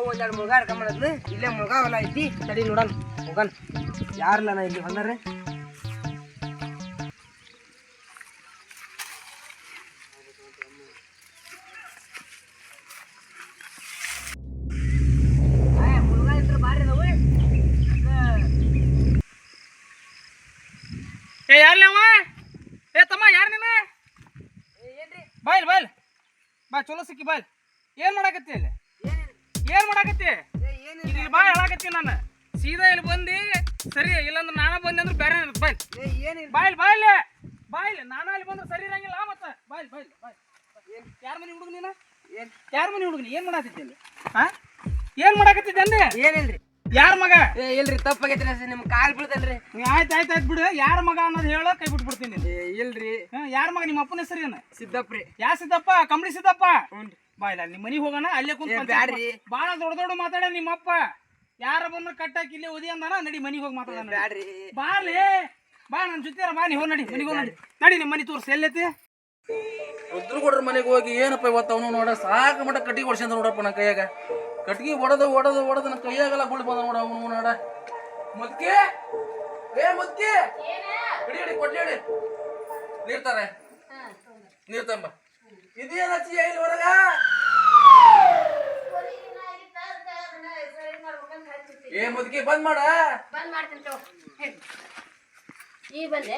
ಅವು ಒಂದೆರಡು ಮುಳುಗ ಹಿಡ್ಕೊಂಬಂದ್ಲು ಇಲ್ಲೇ ಮುಳುಗ ಹೊಲ ಐತಿ ತಡಿ ನೋಡಣ ಹೋಗಣ. ಯಾರಲ್ಲ ನಾ ಇಲ್ಲಿ ಮುಳುಗ ಇದ್ರೆ ಬಾರಿ ಅದಾವು ಏ. ಏ ತಮ್ಮ ಯಾರು ನೀನು? ಏನ್ರಿ? ಬಾಯ್ಲ್ ಬಾಯ್ಲ್. ಬಾ ಚಲೋ ಸಿಕ್ಕಿ ಬಾಯ್ಲ್. ಏನ್ ಮಾಡಾಕತ್ತಿ ಅಲ್ಲಿ? ಏನ್ ಮಾಡಾಕತ್ತಿ? ಇಲ್ಲಿ ಬಾ ಹೇಳಾಕತ್ತಿ ನಾನು. ಸೀದಾ ಇಲ್ಲಿ ಬಂದಿ ಸರಿ ಇಲ್ಲಂದ್ರೆ ನಾನ ಬಂದೆ ಅಂದ್ರೆ ಬೇರೆ ಬಾಯ್ ಬಾಯ್ಲಿ ಬಾಯ್ಲಿ ಬಾಯ್ಲಿ ನಾನ ಅಲ್ಲಿ ಬಂದ್ರೆ ಸರಿ ಇರಂಗಿಲ್ಲ ಮತ್ತ. ಬಾಯ್ಲಿ ಬಾಯ್ಲಿ ಬಾಯ್ ಯಾರ ಮನೆ ಹುಡುಗ ನೀನು? ಯಾರ ಮನೆ ಹುಡುಗ ಏನ್ ಮಾಡಾಕತ್ತಿ ಅಲ್ಲಿ ಹಾ ಏನ್ ಮಾಡಾಕತ್ತಿದ್ದೆ ಅಂದೆ? ಏನಿಲ್ರಿ. ಯಾರ ಮಗ? ಏ ಇಲ್ರಿ ತಪ್ಪಾಗೈತಿ ನಿಮ್ ಕಾಲ್ ಬೀಳ್ತಲ್ರಿ ಆಯ್ತು ಆಯ್ತು ಆಯ್ತು ಬಿಡು. ಯಾರ ಮಗ ಅನ್ನೋದು ಹೇಳೋ ಕೈ ಬಿಟ್ಬಿಡ್ತೀನಿ ಏ ಇಲ್ರಿ. ಯಾರ ಮಗ? ನಿಮ್ಮ ಅಪ್ಪನ ಹೆಸರು ಏನು? ರೀ. ಯಾ ಸಿದ್ದಪ್ಪ? ಕಂಬಳಿ ಸಿದ್ದಪ್ಪ? ಹ್ಞೂನ್ರಿ. ಬಾ ಇಲ್ಲ ನಿಮ್ಮ ಮನೆಗೆ ಹೋಗೋಣ ಅಲ್ಲೇ ಕುಂತ ಬಾಳ ಬ್ಯಾಡ್ರಿ. ಭಾಳ ದೊಡ್ಡ ದೊಡ್ಡ ಮಾತಾಡ ನಿಮ್ಮಪ್ಪ. ಯಾರ ಬಂದ್ರೆ ಕಟ್ಟಾಕಿ ಇಲ್ಲೇ ಓದಿ ಅಂದಾನ? ನಡಿ ಮನೆಗೆ ಹೋಗಿ ಮಾತಾಡೋಣ ಬ್ಯಾಡ್ರಿ. ಬಾರ್ಲಿ ಬಾ ನನ್ನ ಜೊತೆ ಬಾ ನೀ ಹೋಗಿ ನಡಿ ಮನೆಗೆ ಹೋಗಿ ನಡಿ. ನಡಿ ನಿಮ್ಮ ಮನೆ ತೋರ್ಸಿ. ಎಲ್ಲೈತಿ? ರುದ್ರಗೌಡ್ರ ಮನೆಗೆ ಹೋಗಿ ಏನಪ್ಪ ಇವತ್ತು ಅವನು ನೋಡ? ಸಾಕು ಮಟ್ಟ ಕಟ್ಟಿಗೆ ಹೊಡ್ಸ್ಯಂದ ನೋಡಪ್ಪ ನನ್ನ ಕೈಯಾಗ. ಕಟ್ಟಿಗೆ ಒಡದು ಒಡದು ಒಡದು ನನ್ನ ಕೈಯಾಗೆಲ್ಲ ಗುಳಿ ಬಂದ ನೋಡ ಅವನು ನೋಡ. ಮುದ್ಕೆ! ಏ ಮುದ್ಕೆ! ಹಿಡಿ ಹಿಡಿ ಕೊಡ್ಲಿ ಹಿಡಿ ನೀರ್ ತಾರೆ? ನೀರ್ ತಂಬ ಇದೇನ ಹಚ್ಚಿ ಇಲ್ಲಿ ಹೊರಗ? ಏ ಮುದ್ಕೆ ಬಂದ್ ಮಾಡ. ಬಂದ್ ಮಾಡ್ತೀನಿ ತಗೋ. ಈಗ ಬಂದೆ?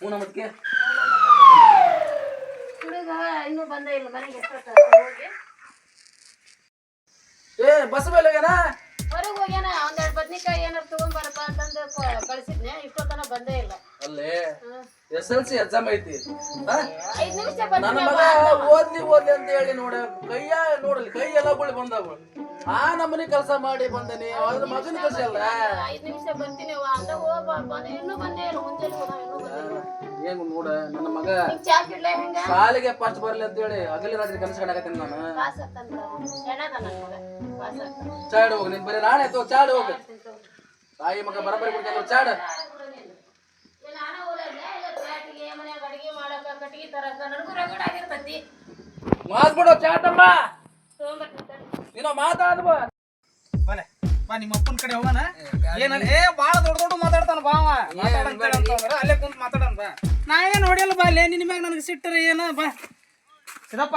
ಹೂನ ಮುದ್ಕೆ. ಹುಡುಗ ಇನ್ನೂ ಬಂದೇ ಇಲ್ಲ ಮನೆಗೆ ಹೋಗಿ. ಏ ಬಸ್ ಮೇಲೆ ಹೋಗ್ಯಾನ? ಹೊರಗೆ ಹೋಗ್ಯಾನ. ಒಂದೆರಡು ಬದ್ನಿಕಾಯಿ ಏನಾರು ತಗೊಂಬರಪ್ಪ ಅಂತಂದು ಕಳಿಸಿದ್ನೆ ಕಳ್ಸಿದ್ನೆ. ಇಷ್ಟೊತ್ತನ ಬಂದೇ ಇಲ್ಲ. ಅಲ್ಲೇ ಎಸ್ ಎಲ್ ಸಿ ಎಕ್ಸಾಮ್ ಐತಿ. ನನ್ನ ಮಗ ಓದ್ಲಿ ಓದ್ಲಿ ಅಂತ ಹೇಳಿ ನೋಡ ಕೈಯ ನೋಡಲಿ ಕೈ ಎಲ್ಲ ಬಳಿ ಬಂದವು. ಆ ನಮ್ಮನೆ ಕೆಲಸ ಮಾಡಿ ಬಂದನಿ. ಅದ್ರ ಮಗನ ಕೆಲಸ ಅಲ್ಲ. ಏನ್ ನೋಡ ನನ್ನ ಮಗ ಶಾಲೆಗೆ ಫಸ್ಟ್ ಬರ್ಲಿ ಅಂತ ಹೇಳಿ ಅಗಲಿ ರಾತ್ರಿ ಕನಸು ಕಾಣಕತ್ತೀನಿ ನಾನು. ಚಾಡ್ ಹೋಗಿ ನೀನ್ ಬರೀ ನಾಳೆ ಆಯ್ತು ಚಾಡ್ ಹೋಗ. ತಾಯಿ ಮಗ ಬರಬರಿ ಬಿಡ್ತಾನೆ ಚಾಡ್. ಕಟ್ಟಿಗೆ ತರಕ ನನಗೂ ರಗಡ ಆಗಿರ್ತತಿ ಮಾತ್ಬಿಡು ಚಾಟಮ್ಮ ಬಲೆ ಬಾ ನಿಮ್ಮ ಅಪ್ಪನ ಕಡೆ ಹೋಗೋಣ. ಏನಲ್ಲ ಏ ಭಾಳ ದೊಡ್ಡ ದೊಡ್ಡ ಮಾತಾಡ್ತಾನ ಬಾವ ಮಾತಾಡಂತ ಅಂತಂದ್ರ ಅಲ್ಲೇ ಕುಂತ ಮಾತಾಡೋಣ ಬಾ. ನಾ ಏನು ಹೊಡಿಯಲ್ಲ ಬಾ ಲೇ ನಿನ್ನ ಮ್ಯಾಗ ನನಗೆ ಸಿಟ್ಟರ ಏನ? ಬಾ. ಸಿದಪ್ಪ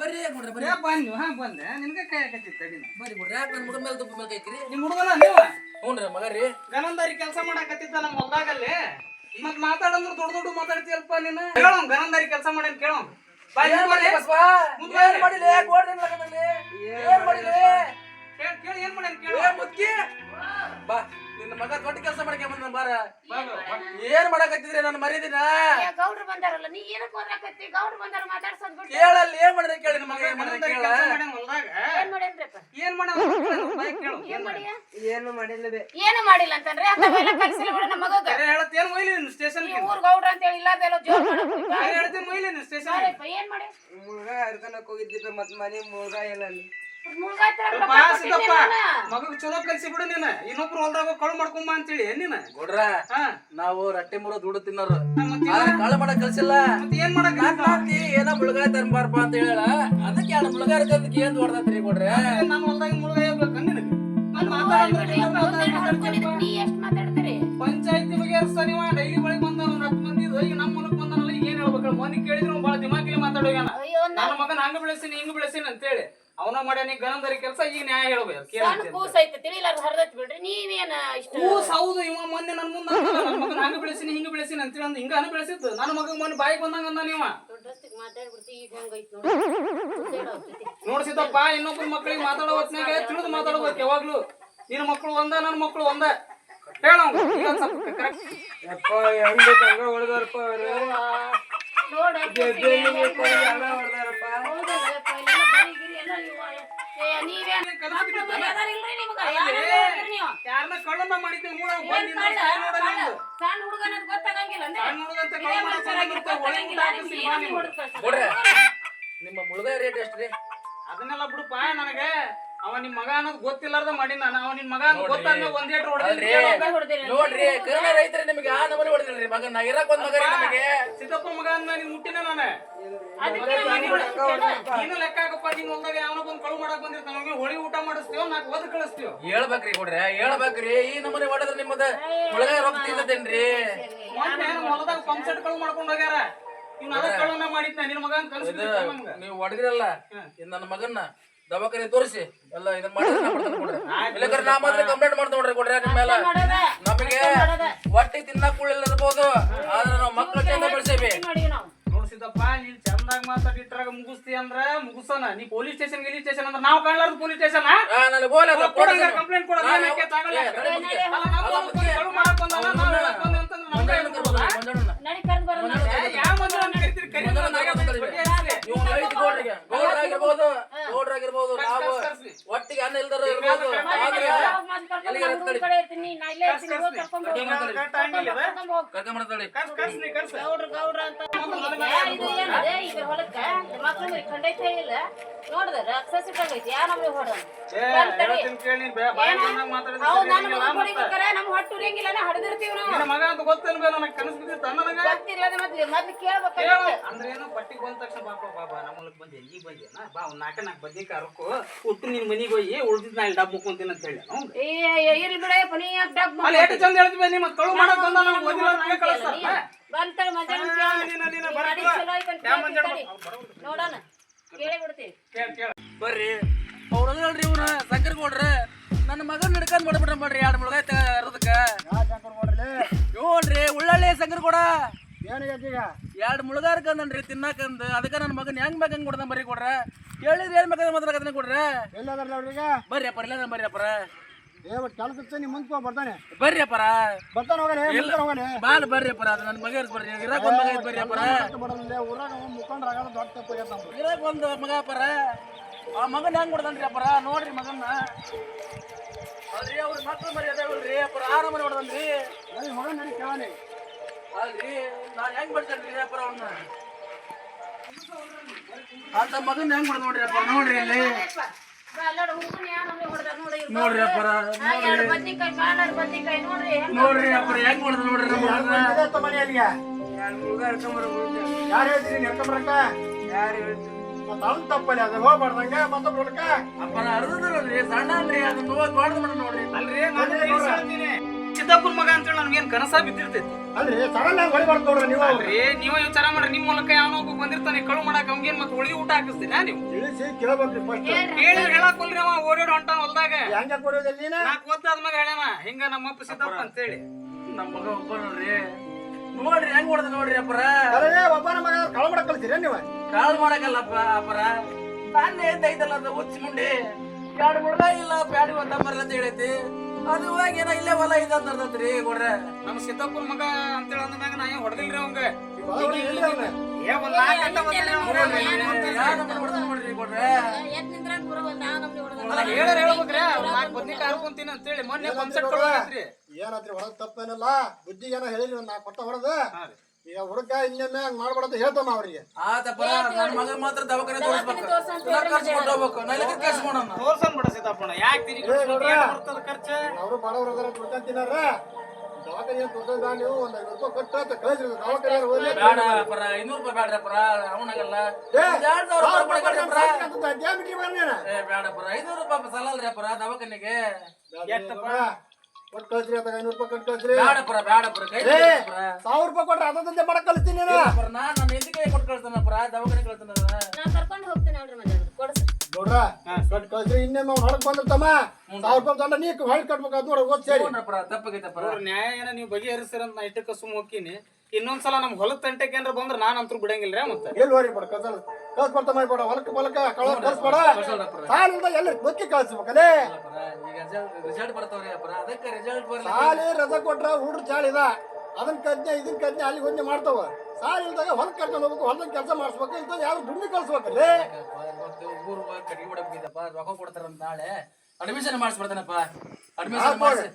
ಬರ್ರಿ ನೋಡ್ರಿ ಬರ್ರಿ. ಏ ಬಂದು ಹಾ ಬಂದೆ. ನಿನಗೆ ಕೈ ಹಾಕತ್ತಿತ್ತು ತಡಿ. ಬರ್ರಿ ಬಿಡ್ರಿ ಯಾಕೆ ನನ್ನ ಮಗನ ಮೇಲೆ ತುಪ್ಪ ಮೇಲೆ ಕೈಕ್ರಿ ನಿಮ್ಮ ಹುಡುಗನ ನೀವು? ಹ್ಞೂ ಮಗ ರೀ ಗನಂದಾರಿ ಕೆಲಸ ಮಾಡಕತ್ತಿದ್ದ ನಮ್ಮ ಹೊಲ್ದಾಗಲ್ಲಿ. ಮತ್ ಮಾತಾಡಂದ್ರ ದೊಡ್ಡ ದೊಡ್ಡ ಮಾತಾಡ್ತೀಯಲ್ಪ ನೀನು? ಹೇಳೋ ಗನಂದಾರಿ ಕೆಲಸ ಮಾಡಿ ಕೇಳೋ ಮಾಡಿಲಿ ಕೇಳಿ ಕೇಳಿ ಕೇಳು ಬಾ ನಿನ್ನ ಮಗ ದೊಡ್ಡ ಕೆಲಸ ಮಾಡಕ್ಕೆ ಬಂದ ಬಾರ. ಏನ್ ಮಾಡಕತ್ತಿದ್ರಿ ನನ್ನ ಮರಿದಿನ? ಕೇಳಲ್ಲ ಗೌಡ್ರು ಬಂದಾರಲ್ಲ ನೀ ಏನಕ್ಕೆ ಹೋದ್ರಾಕತ್ತಿ? ಗೌಡ್ರು ಬಂದಾರ ಮಾತಾಡ್ಸೋದ್ ಬಿಟ್ಟು ಕೇಳಲ್ಲಿ ಏನ್ ಮಾಡಿದ್ರೆ ಕೇಳಿ ನಿಮ್ಮ ಮಗ? ಏನ್ ಮಾಡಿದ್ರೆ ಕೇಳ? ಮಾಡ್ಯಾನ ಹೊಲ್ದಾಗ ಏನ್ ಮಾಡೇನ್ರಿಪ್ಪ ಏನ್ ಮಾಡ ಕೇಳು ಏನ್ ಮಾಡಿಯ? ಏನು ಮಾಡಿಲ್ಲ ಬೇ ಏನು ಮಾಡಿಲ್ಲ ಅಂತಂದ್ರೆ ಕಲ್ಸಿಲ್ಲ ಬಿಡ ನಮ್ಮ ಮಗಗ. ಬೇರೆ ಹೇಳತ್ತೇನ್ ಮೊಯ್ಲಿ ನೀನು ಸ್ಟೇಷನ್ ಈ ಊರ್ ಗೌಡ್ರ ಅಂತ ಹೇಳಿ ಇಲ್ಲದೆಲ್ಲ ಜೋರ್ ಮಾಡಕ್ ಹೋಗಿದ್ದ. ಬೇರೆ ಹೇಳ್ತೇನ್ ಮೊಯ್ಲಿ ನೀನು ಸ್ಟೇಷನ್ ಸಾರಿಪ್ಪ, ಏನ್ ಮಾಡಿ? ಮುಳುಗ ಹರ್ಕನಕ್ ಹೋಗಿದ್ದಿಪ್ಪ ಮತ್ ಮನೆ ಮುಳುಗ ಇಲ್ಲ ಅಲ್ಲಿ. ಮಗಗ್ ಚಲೋ ಕಲ್ಸಿ ಬಿಡು ನೀನು. ಇನ್ನೊಬ್ರು ಹೊಲ್ದಾಗ ಕಳು ಮಾಡ್ಕೊಂಬ ಅಂತೇಳಿ ಏನ್ ನೀನು? ಹಾ. ನಾವು ರಟ್ಟಿ ಮುರ ದುಡ್ಡು ತಿನ್ನೋರು. ಕಳ್ಳ ಆದ್ರೆ ಕಾಳ ಮಾಡಕ್ ಕಲ್ಸಿಲ್ಲ. ಮತ್ತೆ ಏನ್ ಮಾಡಕ್ ನಾನ್ ಏನೋ ಮುಳುಗಾಯ್ತಾರ ತರ್ಬಾರ್ಪ ಅಂತ ಹೇಳ ಅದಕ್ಕೆ ಎರಡು ಏನ್ ಹೊಡ್ದತ್ರಿ ಕೊಡ್ರಿ ನಮ್ಮ ಹೊಲ್ದಾಗ ಮುಳುಗ ಮತ್ತೆ ಬಗ್ಗೆ ಅಪ್ಪ, ಒಂದೆರಡು ಹೊಡ್ಕೊಂಡಿದ್ದಕ್ಕೆ ನೀ ಎಷ್ಟ್ ಮಾತಾಡ್ತೀರಿ ಪಂಚಾಯತಿ ಬಗೆಹರಿಸ್ತಾ ಡೈಲಿ ಒಳಗೆ ಬಂದ ಒಂದ್ ಹತ್ತು ಮಂದಿ ಈಗ ನಮ್ಮ ಹೊಲಕ್ ಬಂದನಲ್ಲ ಈಗ ಏನ್ ಹೇಳ್ಬೇಕು ಮನಿ ಕೇಳಿದ್ರು ಭಾಳ ದಿಮಾಕಿಲಿ ಮಾತಾಡೋಗ್ಯಾನ ನನ್ನ ಮಗನ ಹಂಗ ಬೆಳೆಸಿನಿ ಹಿಂಗ ಬೆಳೆಸಿನಿ ಅಂತೇಳಿ. ಅವನ ಮಾಡ್ಯಾನ ಗನಂದರಿ ಕೆಲಸ ಈಗ ನ್ಯಾಯ ಹೇಳ್ಬೇಕು ಕೂಸ್ ಐತೆ ತಿಳಿಲಾರ ಹರಿದೈತ್ ಬಿಡ್ರಿ ನೀವೇನ ಇಷ್ಟ ಕೂಸ್ ಹೌದು ಇವ ಮೊನ್ನೆ ನನ್ನ ಮುಂದೆ ನನ್ನ ಮಗನ ಹಂಗ ಬೆಳೆಸಿನಿ ಹಿಂಗ ಬೆಳೆಸಿನಿ ಅಂತೇಳಿ ಅಂದ್ ಹಿಂಗ ಅನ್ನ ಬೆಳೆಸಿದ್ದು ನನ್ನ ಮಗ ಮೊನ್ನೆ ಬಾಯಿಗೆ ಬಂದಂಗ ಅಂದ ನೀವ. ದೊಡ್ಡಸ್ತಿಗೆ ಮಾತಾಡ್ಬಿಡ್ತಿ ಈಗ ಹೆಂಗೈತ್ ನೋಡಿ. ನೋಡ್ಸಿದ್ದಪ್ಪ ಇನ್ನೊಬ್ರು ಮಕ್ಕಳಿಗೆ ಮಾತಾಡೋ ಹೊತ್ನಾಗ ತಿಳಿದು ಮಾತಾಡ್ಬೇಕು ಯಾವಾಗ್ಲೂ. ನಿನ್ನ ಮಕ್ಕಳು ಒಂದ ನನ್ನ ಮಕ್ಕಳು ಒಂದ. ಹೇಳ? ಯಾರನ್ನ ಮಾಡಿದ್ದೆ ಮೂಡ? ಸಣ್ಣ ಗೊತ್ತಾಗಂಗಿಲ್ಲ ಕಳ್ಳ ಒಳ್ಳೆ ನಿಮ್ಮ ಮುಳುಗ ರೇಟ್ ಎಷ್ಟ್ರಿ? ಅದನ್ನೆಲ್ಲ ಬಿಡುಪ್ಪ ನನಗೆ. ಅವ ನಿಮ್ ಮಗ ಅನ್ನೋದು ಗೊತ್ತಿಲ್ಲಾರ್ದ ಮಾಡಿ ನಾನು. ಅವ ನಿನ್ ಮಗ ಅನ್ನೋದು ಗೊತ್ತಾದ್ಮೇಲೆ ಒಂದ್ ಅಲ್ರಿ ಹೊಡೆದ್ರಿ ನೋಡ್ರಿ. ಕರ್ನ ರೈತರ ನಿಮಗೆ ಆ ನಮೂನಿ ಹೊಡೆದ್ರಿ ಮಗ ನಾ ಇರಕ್ ಒಂದ್ ಮಗ ನಮಗೆ. ಸಿದ್ದಪ್ಪ ಮಗ ಅಂದ ನೀನ್ ಮುಟ್ಟಿನ ನಾನು. ನೀನು ಲೆಕ್ಕ ಹಾಕಪ್ಪ. ನೀನ್ ಹೊಲ್ದಾಗ ಯಾವನೋ ಬಂದ್ ಕಳು ಮಾಡಕ್ ಬಂದಿರ್ತಾನ. ಅವ್ನಿಗೆ ಹೋಳಿ ಊಟ ಮಾಡಿಸ್ತೀವ ನಾಕ್ ಓದ್ ಕಳಿಸ್ತೀವ ಹೇಳ್ಬೇಕ್ರಿ ಕೊಡ್ರಿ. ಹೇಳ್ಬೇಕ್ರಿ. ಈ ನಮೂನಿ ಹೊಡೆದ್ರ ನಿಮ್ಮದ ಮುಳಗಾಯ ರೊಕ್ಕ ತಿಂದತೇನ್ರಿ ಮೊನ್ನೆ ಹೊಲದಾಗ ಪಂಪ್ ಸೆಟ್ ಕಳು ಮಾಡ್ಕೊಂಡ್ ಹೋಗ್ಯಾರ? ಇವ್ನ ಅದ ಕಳುನ ಮಾಡಿದ್ನ. ನಿನ್ ಮಗ ಅಂತ ನಮ್ಗ. ನೀವು ಹೊಡೆದ್ರಲ್ಲ ಇದ್ ನನ್ನ ಮಗನ್ನ ದವಾಖಾನೆ ತೋರಿಸಿ. ಎಲ್ಲ ಇದನ್ನ ಮಾಡಿ ನಾ ಇಲ್ಲಕರ ಮಾತ್ರ ಕಂಪ್ಲೇಂಟ್ ಮಾಡ್ತಾ ನೋಡ್ರಿ ಕೊಡ್ರಿ ನಿಮ್ಮ ಮೇಲೆ. ನಮಗೆ ಹೊಟ್ಟೆ ತಿನ್ನಕ್ ಕುಳ್ಳಿಲ್ಲ ಇರ್ಬೋದು ಆದ್ರೆ ನಾವು ಮಕ್ಕಳು ಚಂದ ಬೆಳೆಸೇವಿ. ನೋಡ್ಸಿದಪ್ಪ ನೀನ್ ಚಂದಾಗ ಮಾತಾಡಿಟ್ರಾಗ ಮುಗಿಸ್ತಿ ಅಂದ್ರ ಮುಗಿಸೋಣ ನೀ ಪೊಲೀಸ್ ಸ್ಟೇಷನ್ ಗಿಲೀಸ್ ಸ್ಟೇಷನ್ ಅಂದ್ರೆ ನಾವು ಕಾಣಲಾರ್ದು ಪೊಲೀಸ್ ಸ್ಟೇಷನ್ ನನಗೆ ಗೋಲೆ. ಕಂಪ್ಲೇಂಟ್ ಕೊಡೋದು. olur. Bak, bak. ಒಟ್ಟಿಗೆ ಅನ್ನ ಇಲ್ದಾರ ಇರ್ಬೋದು. ಆದ್ರೆ ಕರ್ಕೊಂಡ್. ಗೌಡ್ರು ಗೌಡ್ರ ಅಂತ ಇದು ಏನದೆ ಈಗ ಹೊಲಕ್ಕ? ಮಕ್ಳು ಮರಿ ಇಲ್ಲ. ಇಟ್ಟಾಗೈತಿ ಯಾ ನಮ್ಗೆ ಮಗ ನಮ್ ಹೊಟ್ಟು ಉರಿಯಂಗಿಲ್ಲ ಹಡದಿರ್ತೀವಿ ನಾವು. ಮಗ ಅಂತ ಗೊತ್ತಿಲ್ಲ ನನಗೆ ಕನಸು ಬಿದ್ದಿತ್ತ ನನಗ? ಗೊತ್ತಿಲ್ಲ ಮತ್ತೆ ಮತ್ತೆ ಕೇಳ್ಬೇಕು ಅಂದ್ರೆ ಏನು ಪಟ್ಟಿಗೆ ಬಂದ ತಕ್ಷಣ ಬಾಪ ಬಾಬಾ ನಮ್ಮ ಬಂದೆ ಈಗ ಬಾ ನಾಲ್ಕ ನಾಲ್ಕು ಬದ್ನಿಕಾಯಿ ಕರಕು ಒಟ್ಟು ನಿನ್ ಮನಿಗೆ ಹೋಗಿ ಉಳ್ದಿದ್ ನಾ ಇಲ್ಲಿ ಡಬ್ಬ ಮುಕ್ಕೊಂತೀನಿ ಅಂತ ಹೇಳಿ. ಅವ್ನು. ಏ ಇರ್ಲಿ ಬಿಡ ಪನಿ ಡಬ್ ಅಲ್ಲಿ ಎಷ್ಟು ಚಂದ ಹೇಳ್ತೀವಿ ನಿಮ್ಮ ಕಳು ಮಾಡಕ್ ಬಂದ ನಮ್ಗೆ ಓದಿಲ್ಲ ನಂಗೆ ಕಳಿಸ್ತಾರ ಬಂತಳ ಮಧ್ಯಾಹ್ನ ನೀನು ನೀನು ಬರ್ತೀವ ನೋಡೋಣ. ಕೇಳಿ ಬಿಡ್ತೀವಿ ಕೇಳ ಕೇಳ. ಬರ್ರಿ. ಅವ್ರು ಹೇಳ್ರಿ ಇವ್ನ ಸಂಕರ್ ಕೊಡ್ರಿ ನನ್ನ ಮಗನ್ ನಡ್ಕೊಂಡ್ ಮಾಡ್ಬಿಟ್ರ ಮಾಡ್ರಿ ಎರಡು ಮುಳುಗಾಯ ಇರೋದಕ್ಕ. ನೋಡ್ರಿ ಉಳ್ಳಳ್ಳಿ ಸಂಕರ್ ಕೊಡ ಎರಡು ಮುಳುಗಾರ ಕಂದನ್ರಿ ತಿನ್ನಾಕಂದ ಅದಕ್ಕೆ ನನ್ನ ಮಗನ್ ಹೆಂಗ್ ಬೇಕಂಗ್ ಕೊಡ್ದ ಬರ್ರಿ ಕೊಡ್ರ ಹೇಳಿದ್ರೆ ಏನ್ ಬೇಕಾದ್ರೆ ಮಾತ್ರ ಅದನ್ನ ಕೊಡ್ರ ಎಲ್ಲದಾರಲ್ಲ ಅವ್ರಿಗೆ ಬರ್ರಿ ಅಪ್ಪರ ಇಲ್ಲ ಬರ್ರಿ ಅಪ್ಪರ ಏ ಒಟ್ಟು ಕೆಲಸಕ್ಕೆ ನಿಮ್ಮ ಮುಂದೆ ಬರ್ತಾನೆ ಬರ್ರಿ ಅಪ್ಪರ ಬರ್ತಾನೆ ಹೋಗನೆ ಮುಂದೆ ಹೋಗನೆ ಬಾಲ್ ಬರ್ರಿ ಅಪ್ಪರ ಅದು ನನ್ನ ಮಗ ಬರ್ರಿ ಇರಾಕ್ ಒಂದ್ ಮಗ ಐತ್ ಬರ್ರಿ ಅಪ್ಪರ ಬಡಲ್ಲ ಊರಾಗ ಮುಖಂಡ್ರ ಆಗಲ್ಲ ದೊಡ್ಡ ತಪ್ಪು ಆಗೈತೆ ನಮ್ದು ಇರಾಕ್ ಒಂದ್ ಮಗ ಅಪ್ಪರ ಆ ಮಗನ್ ಹೆಂಗ್ ಕೊಡ್ದನ್ರಿ ಅಪ್ಪರ ನೋಡ್ರಿ ಮಗನ್ನ ಅಲ್ರಿ ಅವ್ರ ಮಕ್ಳು ಮರಿ ಅದಾವಲ್ರಿ ಅಪ್ಪರ ಆರು ಮನೆ ಹೊಡ್ದನ್ರಿ ನಡಿ ಮಗ ಅಂತ ಮಗನ್ ಹೆಂಗ್ ಹೊಡ್ದ ನೋಡ್ರಿ ಅಪ್ಪ ನೋಡ್ರಿ ಇಲ್ಲಿ ನೋಡ್ರಿ ಅಪ್ಪರ ಬದ್ನಿಕಾಯಿ ಕಾಲಾರ ಬದ್ನಿಕಾಯಿ ನೋಡ್ರಿ ಹೆಂಗ್ ನೋಡ್ರಿ ಅಪ್ಪರ ಹೆಂಗ್ ಹೊಡ್ದ ನೋಡ್ರಿ ನಮ್ಮ ಮಗನ್ನ ಇದೆತ್ತ ಮನೆ ಅಲ್ಲಿಗೆ ಯಾರು ಹೇಳ್ತೀರಿ ನೀವು ಎರ್ಕೊಂಬರಕ್ಕ ಮತ್ತೆ ಅವ್ನು ತಪ್ಪಲ್ಲಿ ಅದು ಹೋಗ್ಬಾರ್ದಂಗೆ ಮತ್ತೊಬ್ರು ಹೊಲಕ್ಕ ಅಪ್ಪರ ಅರ್ಧದ್ರಲ್ರಿ ಸಣ್ಣ ಅಲ್ರಿ ಅದನ್ನ ನೋಡ್ ಮಾಡ್ದ ಮಾಡ ನೋಡ್ರಿ ಅಲ್ರಿ ನಾನು ತಿಳಿಸ್ ಹೇಳ್ತೀನಿ. ಸಿದ್ದಪ್ಪನ ಮಗ ಅಂತೇಳಿ ಏನ್ ಕನಸ ಬಿದ್ದಿರ್ತೈತಿ? ಅಲ್ರಿ ಸಡನ್ ಆಗಿ ಹೊಡಿಬಾರ್ದು ನೋಡ್ರಿ ನೀವು. ಅಲ್ರಿ ನೀವು ವಿಚಾರ ಮಾಡ್ರಿ. ನಿಮ್ ಮೂಲಕ ಯಾವನೋ ಒಬ್ಬ ಬಂದಿರ್ತಾನೆ ಕಳು ಮಾಡಕ್ ಅವ್ಗೇನ್ ಮತ್ತೆ ಉಳಿದಿ ಊಟ ಹಾಕಿಸ್ತೀನ ನೀವು? ತಿಳಿಸಿ ಕೇಳ್ಬೇಕ್ರಿ ಫಸ್ಟ್ ಕೇಳಿ ಹೇಳಕ್ಕೊಲ್ರಿ ಅವ ಓಡೋಡ್ ಹೊಂಟಾನ ಹೊಲ್ದಾಗ. ಹೆಂಗೆ ಮಗ ಹೇಳ ಹೇಳ್ಯಾನ ಹಿಂಗ ನಮ್ಮಪ್ಪ ಸಿದ್ದಪ್ಪ ಅಂತೇಳಿ. ನಮ್ಮ ಮಗ ಒಬ್ಬ ನೋಡ್ರಿ ನೋಡ್ರಿ ಹೆಂಗ್ ಹೊಡ್ದ ನೋಡ್ರಿ ಅಪ್ಪರ. ಅರೆ ಒಬ್ಬನ ಮಗ ಕಳ ಮಾಡಕ್ ಕಲ್ತೀರ ನೀವು? ಕಾಲ್ ಮಾಡಕಲ್ಲಪ್ಪ ಅಪ್ಪರ. ನಾನೇ ಐತಲ್ಲ ಅದು ಹುಚ್ಚಿ ಮುಂಡಿ ಬ್ಯಾಡ ಮುಳ್ಗ ಇಲ್ಲ ಬ್ಯಾಡಿ ಒಂದ ಬರಲ್ಲ ಅಂತ ಹೇಳೈತಿ. ಅದು ಹೋಗಿ ಏನೋ ಇಲ್ಲೇ ಹೊಲ ಇದೆ ಅಂತ ಅರ್ಧತ್ರಿ ಕೊಡ್ರೆ ನಮ್ಮ ಸಿದ್ದಪ್ಪನ ಮಗ ಅಂತೇಳಿ ಅಂದ್ಮ್ಯಾಗ ನಾ ಏನ್ ಹೊಡೆದಿಲ್ರಿ ಅವಂಗ? ಏ ಒಂದ್ ನಾಲ್ಕು ಗಂಟೆ ನೋಡ್ರಿ ಕೊಡ್ರೆ ಅಲ್ಲ ಹೇಳರ್ ಹೇಳ್ಬೇಕ್ರಿ ನಾಲ್ಕು ಬದ್ನಿಕಾಯಿ ಹರ್ಕೊಂತೀನಿ ಅಂತೇಳಿ ಮೊನ್ನೆ ಪಂಪ್ಸೆಟ್ ಕೊಡೋದ್ರಿ ಏನಾದ್ರಿ ಹೊರಗ್ ತಪ್ಪೇನಲ್ಲ ಬುದ್ಧಿಗೆ ಏನೋ ಹೇಳಿರಿ ನಾಲ್ಕು ಕೊಟ್ಟ ಹೊಡೆದ. ಈಗ ಹುಡುಗ ಇನ್ನೊಮ್ಮೆ ಹಂಗ್ ಮಾಡ್ಬಾರ್ದು ಹೇಳ್ತಾನ ಅವ್ರಿಗೆ ಆತಪ್ಪ ನನ್ನ ಮಗ ಮಾತ್ರ ದವಾಖಾನೆ ತೋರಿಸ್ಬೇಕು ನಾ ಖರ್ಚು ಕೊಟ್ಟು ಹೋಗ್ಬೇಕು ನಾ ಖರ್ಚು ಮಾಡೋಣ ತೋರ್ಸನ್ ಬಿಡ ಸಿದ್ದಪ್ಪನ ಯಾಕೆ ತಿರುಗಿ ಬರ್ತದ ಖರ್ಚು? ಅವರು ಬಡವ್ರ ಅದಾರ ತಿನ್ನಾರ? ದವಾಖಾನೆ ನೀವು? ಒಂದ್ ಐದು ರೂಪಾಯಿ ಕೊಟ್ಟು ಅಂತ ಕಳಿಸ್ರಿ. ದವಾಖಾನೆ ಹೋಗ್ಲಿ. ಬೇಡ ಐನೂರು ರೂಪಾಯಿ ಅವನಾಗಲ್ಲ ಏ, ಎರಡ್ ಸಾವಿರ ರೂಪಾಯಿ ಬೇಡಪ್ಪ ಐನೂರು ರೂಪಾಯಿ ಅಪ್ಪರ ದವಾಖಾನೆಗೆ. ಎಷ್ಟಪ್ಪ? ಕೊಟ್ಟು ಕಳ್ಸ್ರಿ ಅದಾಗ ಐನೂರು ರೂಪಾಯಿ ಕೊಟ್ಟು ಕಳ್ಸ್ರಿ. ಬೇಡ. ಸಾವಿರ ರೂಪಾಯಿ ಕೊಟ್ರೆ ಅದದಂತೆ ಮಾಡಕ್ ಕಳಿಸ್ತೀನಿ ನಾನು. ಎಲ್ಲಿ ಕೈ ಕೊಟ್ಟು ಕಳ್ತಾನಪ್ಪರ ದವಾಖಾನೆ ಕಳಿಸ್ತಾನ ನಾ ಕರ್ಕೊಂಡು ಹೋಗ್ತೇನೆ ಕೊಡ್ಸ್ರಿ ನೋಡ್ರ ಕಟ್ ಕಳ್ಸ್ರಿ ಇನ್ನೊಮ್ಮೆ ಅವ್ನು ಹೊರಗ್ ಬಂದಿರ್ತಮ್ಮ? ಸಾವಿರ ರೂಪಾಯಿ ದಂಡ ನೀ ನೋಡಿ ಓದ್ ಸೇರಿ. ನ್ಯಾಯ ಏನ ನೀವು ಬಗೆಹರಿಸ್ತೀರ ಅಂತ ನಾ ಇಟ್ಟಕ್ಕ ಸುಮ್ ಹೋಗ್ತೀನಿ. ಇನ್ನೊಂದ್ಸಲ ನಮ್ ಹೊಲದ ತಂಟಕ್ಕೆ ಕೇಂದ್ರ ಬಂದ್ರ ನಾನ್ ಅಂತೂ ಬಿಡಂಗಿಲ್ಲ ಮತ್ತೆ. ಎಲ್ಲಿ ಹೋರಿ ಬಿಡ ಕಳ್ಸ ಕಳ್ಸ್ಕೊಡ್ತ ಮಾಡ್ಬೇಡ ಹೊಲಕ್ಕೆ ಹೊಲಕ್ಕೆ ಕಳ ಕಳ್ಸ್ಬೇಡ. ಸಾಲಿಂದ ಎಲ್ಲಿ ಬುಕ್ಕಿ ಕಳ್ಸ್ಬೇಕಲ್ಲೇ ಅಪ್ಪರ, ಈಗ ರಿಸಲ್ಟ್ ಬರ್ತಾವ್ರಿ ಅಪ್ಪರ ಅದಕ್ಕೆ ರಿಸಲ್ಟ್ ಬರ್ಲಿ ಸಾಲಿ ರಜಾ ಕೊಟ್ರ ಹುಡ್ರು ಚಾಳಿದ. ಅದನ್ನ ಕದ್ದೆ ಇದನ್ನ ಕದ್ದೆ ಅಲ್ಲಿ ಹೊಂದೆ ಮಾಡ್ತಾವ. ಸಾರ್ ಇಲ್ದಾಗ ಹೊಲಕ್ಕೆ ಕರ್ಕೊಂಡು ಹೋಗ್ಬೇಕು ಹೊಲದಾಗ ಕೆಲಸ ಮಾಡಿಸ್ಬೇಕು ಇಂಥ ಯಾರು ದುಡ್ಡು ಕಳ್ಸ್ಬೇಕಲ್ಲೇ ಊರು ಕಟ್ಟಿಗೆ ಹೊಡಬೇಕಿದ್ದಪ್ಪ ರೊಕ್ಕ ಕೊಡ್ತಾರ ನಾಳೆ ಅಡ್ಮಿಷನ್ ಮಾಡಿಸ್ಬಿಡ್ತಾನಪ್ಪ ಅಡ್ಮಿಷನ್ ಮಾಡಿಸಿ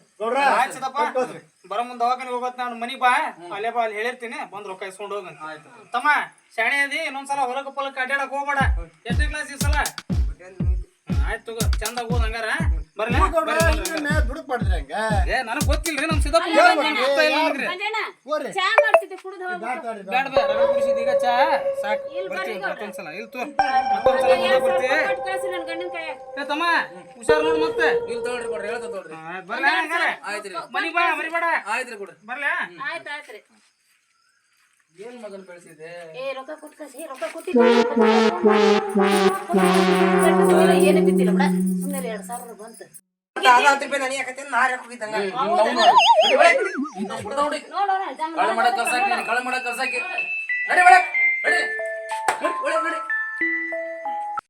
ಬರೋ ಮುಂದ್ ದವಾಖಾನೆ ಹೋಗತ್ ನಾನು ಮನಿ ಬಾ. ಅಲ್ಲೇ ಬಾ ಅಲ್ಲಿ ಹೇಳಿರ್ತೀನಿ. ಬಂದ್ ರೊಕ್ಕ ಇಸ್ಕೊಂಡು ಹೋಗಂತ ತಮ್ಮ ಶಾಣೆ ಅದಿ ಇನ್ನೊಂದ್ಸಲ ಹೊಲಕ್ಕೆ ಪೊಲಕ್ಕೆ ಅಡ್ಡಾಡಕ್ ಹೋಗ್ಬೇಡ. ಎಷ್ಟನೇ ಕ್ಲಾಸ್ ಈ ಸಲ? ಆಯ್ತು ಚಂದ ಹೋದ್ ಹಂಗಾರ. ದುಡುಕ್ ಮಾಡಿದ್ರಿ ಹಂಗ? ಏ ನನಗ್ ಗೊತ್ತಿಲ್ರಿ ನಮ್ ಸಿದ್ದಪ್ಪ ಚಾ ಮಾಡ್ತಿದ್ದೆ ಕುಡಿದು ಹೋಗ್ಬಿಡು. ಬೇಡ ಬೇ ರವೆ ಕುಡಿಸಿದ ಈಗ ಚಾ ಸಾಕು. ಬರ್ತೀವಿ ಮತ್ತೊಂದ್ಸಲ ಇಲ್ಲ ತೋ. ಮತ್ತೊಂದ್ಸಲ ಮುಂದೆ ಬರ್ತೀವಿ ಕೊಟ್ಟು ಕಳ್ಸಿ ನನ್ ಗಂಡನ ಕೈಯಾಗ. ಏ ತಮ್ಮ ಹುಷಾರ್ ನೋಡು ಮತ್ತೆ. ಇಲ್ಲಿ ತಗೊಳ್ರಿ ಕೊಡ್ರಿ ಹೇಳ್ತಾ ತಗೊಳ್ರಿ. ಬರ್ಲ ಹಂಗಾರ. ಆಯ್ತ್ರಿ ಮನಿಗ್ ಬಾ ಆಯ್ತ್ರಿ ಕೊಡ್ರಿ ಬರ್ಲಾ? ಆಯ್ತು ಆಯ್ತು ಏನ್ ಮಗನ್ ಬೆಳೆಸಿದೆ ಏ ರೊಕ್ಕ ಕೊಟ್ಟು ಕಳ್ಸಿ ರೊಕ್ಕ ಕೊಟ್ಟಿದ್ದೆ. ಏನು ಬಿದ್ದಿಲ್ಲ ಬಿಡ? ಸುಮ್ಮನೆ ಎರಡು ಸಾವಿರ ಬಂತು ಜಮ್ ಕಳೆ ಮಾಡಕ್ ಕಳ್ಸಾಕಿ ನಡಿ